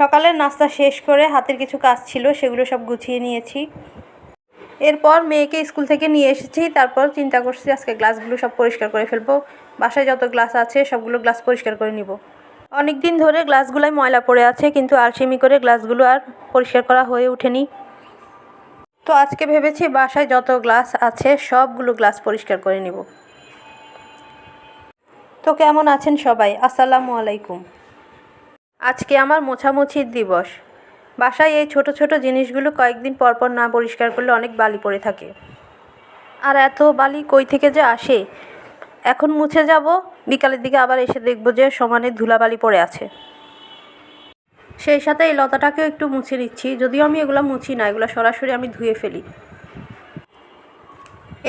সকালের নাস্তা শেষ করে হাতের কিছু কাজ ছিল, সেগুলো সব গুছিয়ে নিয়েছি। এরপর মেয়েকে স্কুল থেকে নিয়ে এসেছি, তারপর চিন্তা করছি আজকে গ্লাসগুলো সব পরিষ্কার করে ফেলব। বাসায় যত গ্লাস আছে, সবগুলো গ্লাস পরিষ্কার করে নিব। অনেক দিন ধরে গ্লাসগুলোয় ময়লা পড়ে আছে, কিন্তু আলসেমি করে গ্লাসগুলো আর পরিষ্কার করা হয়ে ওঠেনি। তো আজকে ভেবেছি বাসায় যত গ্লাস আছে, সবগুলো গ্লাস পরিষ্কার করে নিব। তো কেমন আছেন সবাই? আসসালামু আলাইকুম। আজকে আমার মোছামুছির দিবস। বাসায় এই ছোট ছোট জিনিসগুলো কয়েকদিন পর পর না পরিষ্কার করলে অনেক বালি পড়ে থাকে। আর এত বালি কই থেকে যে আসে? এখন মুছে যাব, বিকালের দিকে আবার এসে দেখব যে সমানে ধুলাবালি পড়ে আছে। সেই সাথে এই লতাটাকেও একটু মুছে নিচ্ছি, যদিও আমি এগুলো মুছি না, এগুলো সরাসরি আমি ধুয়ে ফেলি।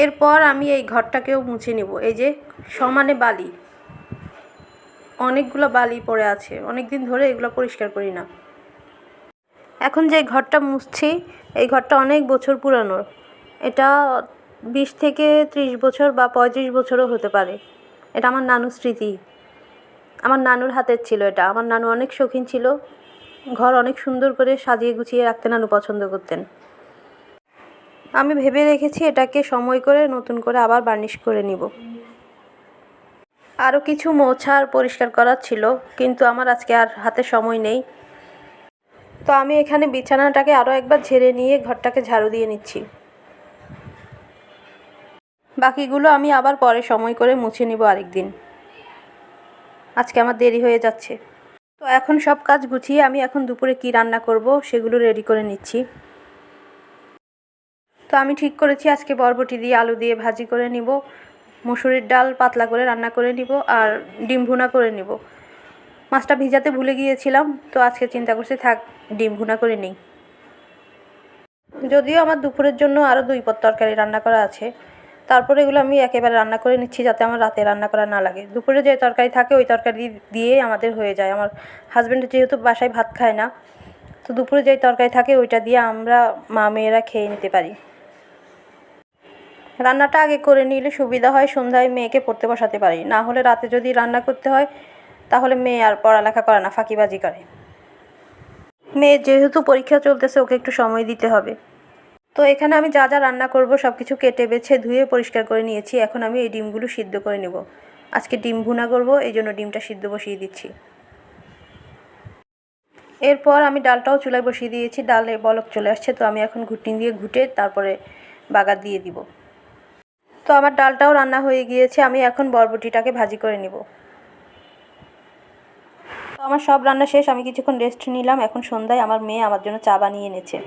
এরপর আমি এই ঘরটাকেও মুছে নিব, এই যে সমানে বালি। অনেকগুলো বালি পড়ে আছে। অনেক দিন ধরে এগুলো পরিষ্কার করি না। এখন যে ঘরটা মুছছি, এই ঘরটা অনেক বছর পুরানো। এটা বিশ থেকে ত্রিশ বছর বা পঁয়ত্রিশ বছরও হতে পারে। এটা আমার নানুর স্মৃতি। আমার নানুর হাতের ছিল এটা। আমার নানু অনেক শৌখিন ছিল। ঘর অনেক সুন্দর করে সাজিয়ে গুছিয়ে রাখতে নানু পছন্দ করতেন। আমি ভেবে রেখেছি এটাকে সময় করে নতুন করে আবার বার্নিশ করে নিব। আরও কিছু মোছার পরিষ্কার করার ছিল, কিন্তু আমার আজকে আর হাতে সময় নেই। তো আমি এখানে বিছানাটাকে আরও একবার ঝেড়ে নিয়ে ঘরটাকে ঝাড়ু দিয়ে নিচ্ছি। বাকিগুলো আমি আবার পরে সময় করে মুছে নিব আরেক দিন আজকে আমার দেরি হয়ে যাচ্ছে। তো এখন সব কাজ গুছিয়ে আমি এখন দুপুরে কি রান্না করব সেগুলো রেডি করে নিচ্ছি। তো আমি ঠিক করেছি আজকে বরবটি দিয়ে আলু দিয়ে ভাজি করে নিব। মসুরির ডাল পাতলা করে রান্না করে নিব আর ডিম ভুনা করে নিব। মাছটা ভিজাতে ভুলে গিয়েছিলাম, তো আজকে চিন্তা করছি থাক, ডিম ভুনা করে নিই। যদিও আমার দুপুরের জন্য আরও দুই পদ তরকারি রান্না করা আছে, তারপরে এগুলো আমি একেবারে রান্না করে নিচ্ছি যাতে আমার রাতে রান্না করা না লাগে। দুপুরে যে তরকারি থাকে, ওই তরকারি দিয়ে আমাদের হয়ে যায়। আমার হাজব্যান্ড যেহেতু বাসায় ভাত খায় না, তো দুপুরে যেই তরকারি থাকে, ওইটা দিয়ে আমরা মা মেয়েরা খেয়ে নিতে পারি। রান্নাটা আগে করে নিলে সুবিধা হয়, সন্ধ্যায় মেয়েকে পড়তে বসাতে পারি। না হলে রাতে যদি রান্না করতে হয়, তাহলে মেয়ে আর পড়ালেখা করে না, ফাঁকিবাজি করে। মেয়ের যেহেতু পরীক্ষা চলতেছে, ওকে একটু সময় দিতে হবে। তো এখানে আমি যা যা রান্না করব সব কিছু কেটে, বেছে, ধুয়ে, পরিষ্কার করে নিয়েছি। এখন আমি এই ডিমগুলো সিদ্ধ করে নেব। আজকে ডিম ভুনা করব, এই জন্য ডিমটা সিদ্ধ বসিয়ে দিচ্ছি। এরপর আমি ডালটাও চুলায় বসিয়ে দিয়েছি। ডালে বলক চলে আসছে, তো আমি এখন ঘুটনি দিয়ে ঘুটে তারপরে বাগার দিয়ে দিব। তো আমার ডালটাও রান্না হয়ে গিয়েছে, আমি এখন বরবটিটাকে ভাজি করে নিব। তো আমার সব রান্না শেষ, আমি কিছুক্ষণ রেস্ট নিলাম। এখন সন্ধ্যায় আমার মেয়ে আমার জন্য চা বানিয়ে এনেছে।